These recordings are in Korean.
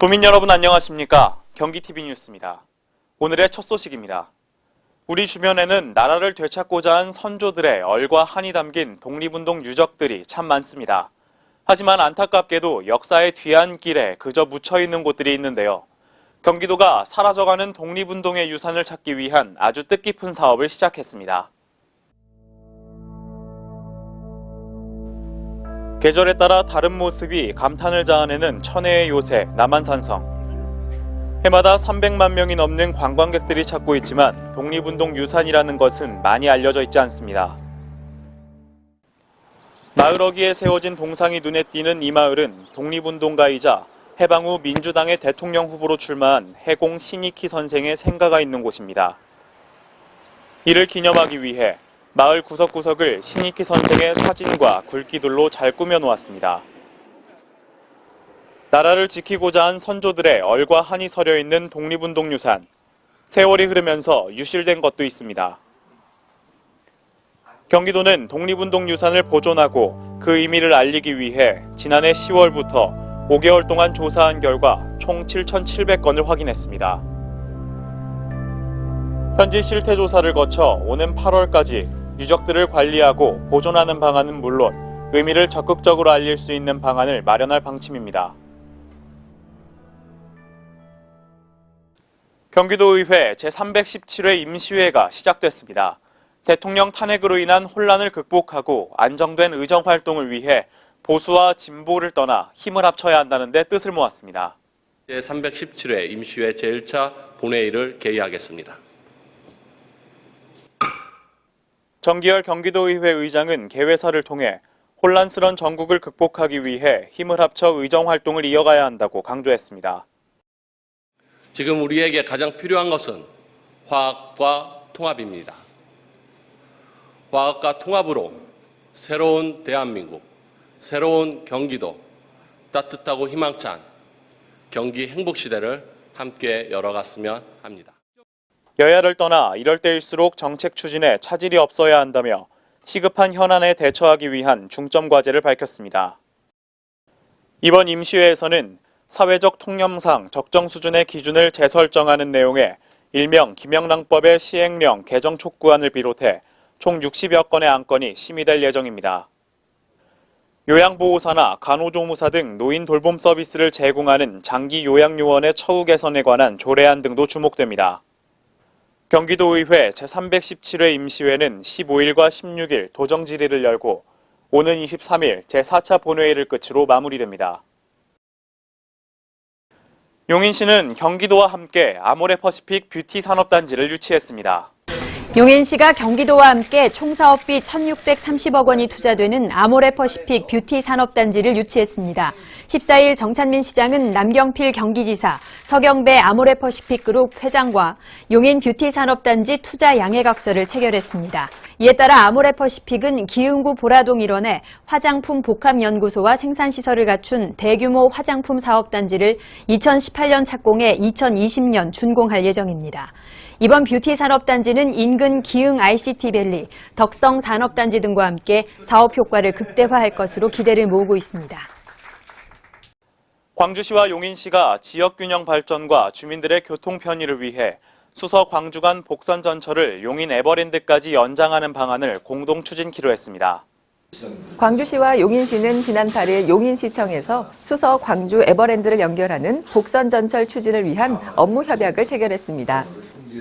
도민 여러분 안녕하십니까? 경기TV 뉴스입니다. 오늘의 첫 소식입니다. 우리 주변에는 나라를 되찾고자 한 선조들의 얼과 한이 담긴 독립운동 유적들이 참 많습니다. 하지만 안타깝게도 역사의 뒤안길에 그저 묻혀 있는 곳들이 있는데요. 경기도가 사라져가는 독립운동의 유산을 찾기 위한 아주 뜻깊은 사업을 시작했습니다. 계절에 따라 다른 모습이 감탄을 자아내는 천혜의 요새 남한산성. 해마다 300만 명이 넘는 관광객들이 찾고 있지만 독립운동 유산이라는 것은 많이 알려져 있지 않습니다. 마을 어귀에 세워진 동상이 눈에 띄는 이 마을은 독립운동가이자 해방 후 민주당의 대통령 후보로 출마한 해공 신익희 선생의 생가가 있는 곳입니다. 이를 기념하기 위해 마을 구석구석을 신익희 선생의 사진과 굵기들로 잘 꾸며놓았습니다. 나라를 지키고자 한 선조들의 얼과 한이 서려 있는 독립운동 유산. 세월이 흐르면서 유실된 것도 있습니다. 경기도는 독립운동 유산을 보존하고 그 의미를 알리기 위해 지난해 10월부터 5개월 동안 조사한 결과 총 7,700건을 확인했습니다. 현지 실태 조사를 거쳐 오는 8월까지 유적들을 관리하고 보존하는 방안은 물론 의미를 적극적으로 알릴 수 있는 방안을 마련할 방침입니다. 경기도의회 제317회 임시회가 시작됐습니다. 대통령 탄핵으로 인한 혼란을 극복하고 안정된 의정 활동을 위해 보수와 진보를 떠나 힘을 합쳐야 한다는 데 뜻을 모았습니다. 제317회 임시회 제1차 본회의를 개의하겠습니다. 정기열 경기도의회 의장은 개회사를 통해 혼란스런 전국을 극복하기 위해 힘을 합쳐 의정 활동을 이어가야 한다고 강조했습니다. 지금 우리에게 가장 필요한 것은 화학과 통합입니다. 화학과 통합으로 새로운 대한민국, 새로운 경기도, 따뜻하고 희망찬 경기 행복 시대를 함께 열어갔으면 합니다. 여야를 떠나 이럴 때일수록 정책 추진에 차질이 없어야 한다며 시급한 현안에 대처하기 위한 중점 과제를 밝혔습니다. 이번 임시회에서는 사회적 통념상 적정 수준의 기준을 재설정하는 내용의 일명 김영란법의 시행령 개정 촉구안을 비롯해 총 60여 건의 안건이 심의될 예정입니다. 요양보호사나 간호조무사 등 노인 돌봄 서비스를 제공하는 장기 요양요원의 처우 개선에 관한 조례안 등도 주목됩니다. 경기도의회 제317회 임시회는 15일과 16일 도정 질의를 열고 오는 23일 제4차 본회의를 끝으로 마무리됩니다. 용인시는 경기도와 함께 아모레 퍼시픽 뷰티 산업단지를 유치했습니다. 용인시가 경기도와 함께 총 사업비 1,630억 원이 투자되는 아모레 퍼시픽 뷰티 산업단지를 유치했습니다. 14일 정찬민 시장은 남경필 경기지사, 서경배 아모레 퍼시픽 그룹 회장과 용인 뷰티 산업단지 투자 양해각서를 체결했습니다. 이에 따라 아모레 퍼시픽은 기흥구 보라동 일원에 화장품 복합연구소와 생산시설을 갖춘 대규모 화장품 사업단지를 2018년 착공해 2020년 준공할 예정입니다. 이번 뷰티 산업단지는 인근 기흥 ICT밸리, 덕성 산업단지 등과 함께 사업 효과를 극대화할 것으로 기대를 모으고 있습니다. 광주시와 용인시가 지역균형 발전과 주민들의 교통 편의를 위해 수서 광주 간 복선 전철을 용인 에버랜드까지 연장하는 방안을 공동 추진키로 했습니다. 광주시와 용인시는 지난 8일 용인시청에서 수서 광주 에버랜드를 연결하는 복선 전철 추진을 위한 업무 협약을 체결했습니다.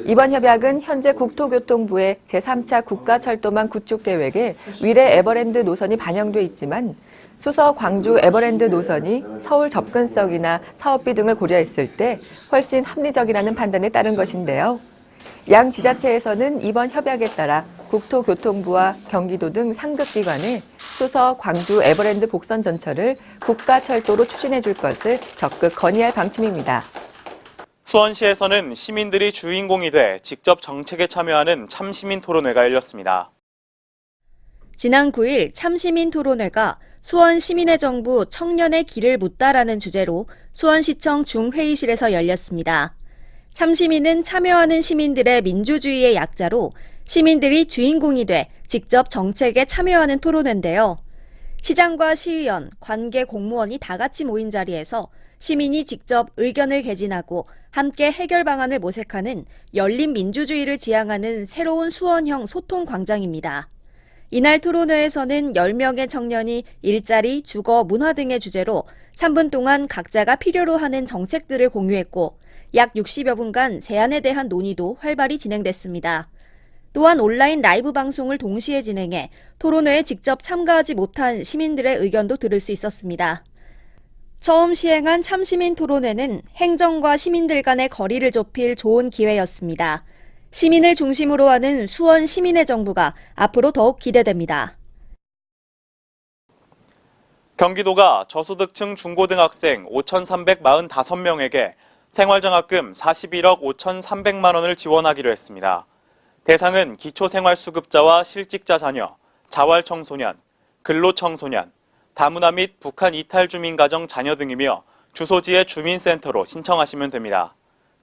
이번 협약은 현재 국토교통부의 제3차 국가철도망 구축 계획에 위례 에버랜드 노선이 반영돼 있지만 수서 광주 에버랜드 노선이 서울 접근성이나 사업비 등을 고려했을 때 훨씬 합리적이라는 판단에 따른 것인데요. 양 지자체에서는 이번 협약에 따라 국토교통부와 경기도 등 상급기관에 수서 광주 에버랜드 복선 전철을 국가철도로 추진해 줄 것을 적극 건의할 방침입니다. 수원시에서는 시민들이 주인공이 돼 직접 정책에 참여하는 참시민 토론회가 열렸습니다. 지난 9일 참시민 토론회가 수원 시민의 정부 청년의 길을 묻다라는 주제로 수원시청 중회의실에서 열렸습니다. 참시민은 참여하는 시민들의 민주주의의 약자로 시민들이 주인공이 돼 직접 정책에 참여하는 토론회인데요. 시장과 시의원, 관계 공무원이 다 같이 모인 자리에서 시민이 직접 의견을 개진하고 함께 해결 방안을 모색하는 열린 민주주의를 지향하는 새로운 수원형 소통 광장입니다. 이날 토론회에서는 10명의 청년이 일자리, 주거, 문화 등의 주제로 3분 동안 각자가 필요로 하는 정책들을 공유했고 약 60여 분간 제안에 대한 논의도 활발히 진행됐습니다. 또한 온라인 라이브 방송을 동시에 진행해 토론회에 직접 참가하지 못한 시민들의 의견도 들을 수 있었습니다. 처음 시행한 참시민 토론회는 행정과 시민들 간의 거리를 좁힐 좋은 기회였습니다. 시민을 중심으로 하는 수원 시민의 정부가 앞으로 더욱 기대됩니다. 경기도가 저소득층 중고등학생 5,345명에게 생활장학금 41억 5,300만 원을 지원하기로 했습니다. 대상은 기초생활수급자와 실직자 자녀, 자활청소년, 근로청소년, 다문화 및 북한 이탈 주민 가정 자녀 등이며 주소지의 주민센터로 신청하시면 됩니다.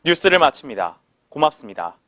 뉴스를 마칩니다. 고맙습니다.